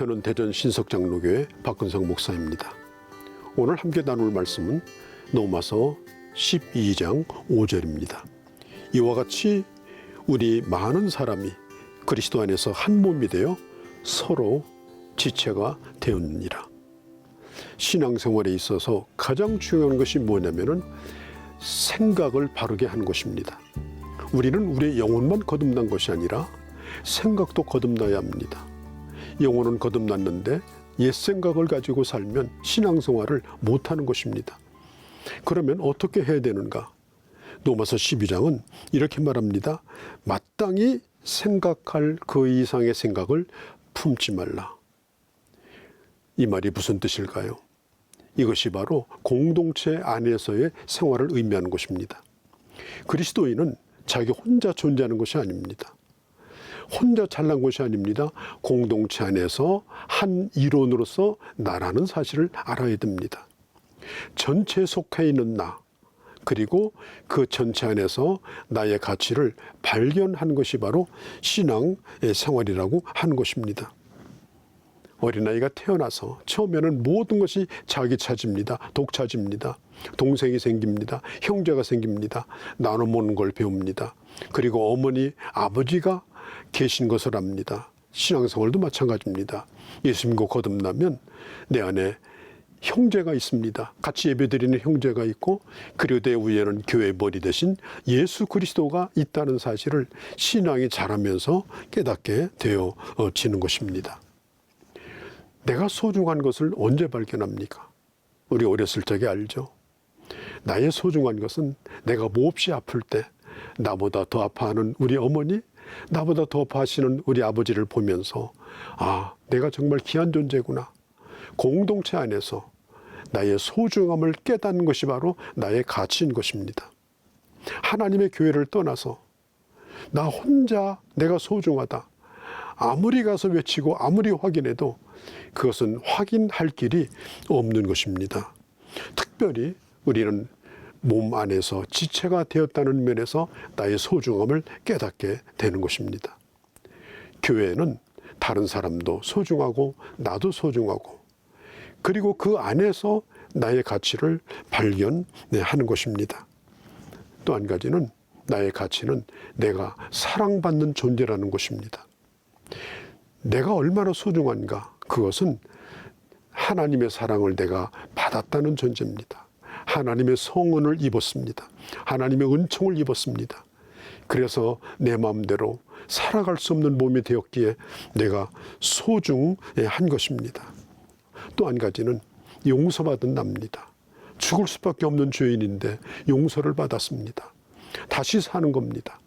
저는 대전 신석장로교회 박근성 목사입니다. 오늘 함께 나눌 말씀은 로마서 12장 5절입니다. 이와 같이 우리 많은 사람이 그리스도 안에서 한 몸이 되어 서로 지체가 되었느니라. 신앙생활에 있어서 가장 중요한 것이 뭐냐면은 생각을 바르게 하는 것입니다. 우리는 우리의 영혼만 거듭난 것이 아니라 생각도 거듭나야 합니다. 영혼은 거듭났는데 옛 생각을 가지고 살면 신앙생활을 못하는 것입니다. 그러면 어떻게 해야 되는가? 로마서 12장은 이렇게 말합니다. 마땅히 생각할 그 이상의 생각을 품지 말라. 이 말이 무슨 뜻일까요? 이것이 바로 공동체 안에서의 생활을 의미하는 것입니다. 그리스도인은 자기 혼자 존재하는 것이 아닙니다. 혼자 잘난 것이 아닙니다. 공동체 안에서 한 이론으로서 나라는 사실을 알아야 됩니다. 전체에 속해 있는 나, 그리고 그 전체 안에서 나의 가치를 발견하는 것이 바로 신앙의 생활이라고 하는 것입니다. 어린아이가 태어나서 처음에는 모든 것이 자기 차지입니다. 독차지입니다. 동생이 생깁니다. 형제가 생깁니다. 나눠 먹는 걸 배웁니다. 그리고 어머니, 아버지가 계신 것을 압니다. 신앙생활도 마찬가지입니다. 예수 믿고 거듭나면 내 안에 형제가 있습니다. 같이 예배드리는 형제가 있고 그리고 내 위에는 교회 머리 대신 예수 그리스도가 있다는 사실을 신앙이 자라면서 깨닫게 되어지는 것입니다. 내가 소중한 것을 언제 발견합니까? 우리 어렸을 적에 알죠. 나의 소중한 것은 내가 몹시 아플 때 나보다 더 아파하는 우리 어머니, 나보다 더 아파하시는 우리 아버지를 보면서 아, 내가 정말 귀한 존재구나. 공동체 안에서 나의 소중함을 깨닫는 것이 바로 나의 가치인 것입니다. 하나님의 교회를 떠나서 나 혼자 내가 소중하다. 아무리 가서 외치고 아무리 확인해도 그것은 확인할 길이 없는 것입니다. 특별히 우리는 몸 안에서 지체가 되었다는 면에서 나의 소중함을 깨닫게 되는 것입니다. 교회는 다른 사람도 소중하고 나도 소중하고 그리고 그 안에서 나의 가치를 발견하는 것입니다. 또 한 가지는 나의 가치는 내가 사랑받는 존재라는 것입니다. 내가 얼마나 소중한가 그것은 하나님의 사랑을 내가 받았다는 존재입니다. 하나님의 성은을 입었습니다. 하나님의 은총을 입었습니다. 그래서 내 마음대로 살아갈 수 없는 몸이 되었기에 내가 소중한 것입니다. 또 한 가지는 용서받은 납니다. 죽을 수밖에 없는 죄인인데 용서를 받았습니다. 다시 사는 겁니다.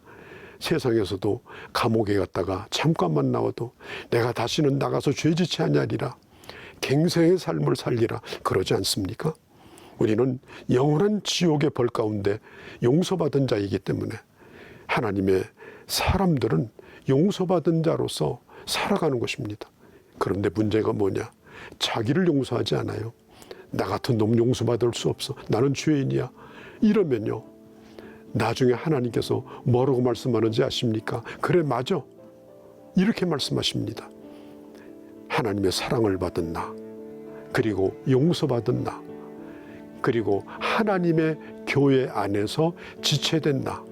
세상에서도 감옥에 갔다가 잠깐만 나와도 내가 다시는 나가서 죄짓지 아니하리라. 갱생의 삶을 살리라. 그러지 않습니까? 우리는 영원한 지옥의 벌 가운데 용서받은 자이기 때문에 하나님의 사람들은 용서받은 자로서 살아가는 것입니다. 그런데 문제가 뭐냐? 자기를 용서하지 않아요. 나 같은 놈 용서받을 수 없어. 나는 죄인이야. 이러면요. 나중에 하나님께서 뭐라고 말씀하는지 아십니까? 그래, 맞아. 이렇게 말씀하십니다. 하나님의 사랑을 받은 나, 그리고 용서받은 나, 그리고 하나님의 교회 안에서 지체된 나,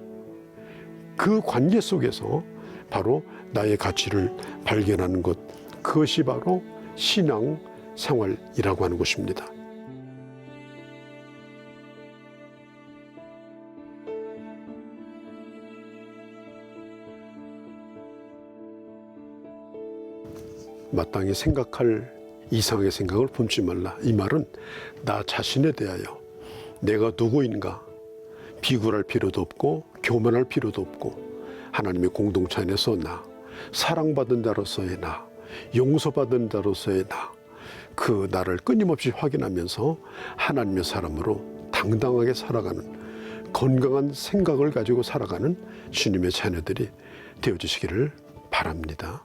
그 관계 속에서 바로 나의 가치를 발견하는 것, 그것이 바로 신앙 생활이라고 하는 것입니다. 마땅히 생각할 이상의 생각을 품지 말라. 이 말은 나 자신에 대하여 내가 누구인가 비굴할 필요도 없고 교만할 필요도 없고 하나님의 공동체 안에서 나 사랑받은 자로서의 나 용서받은 자로서의 나 그 나를 끊임없이 확인하면서 하나님의 사람으로 당당하게 살아가는 건강한 생각을 가지고 살아가는 주님의 자녀들이 되어주시기를 바랍니다.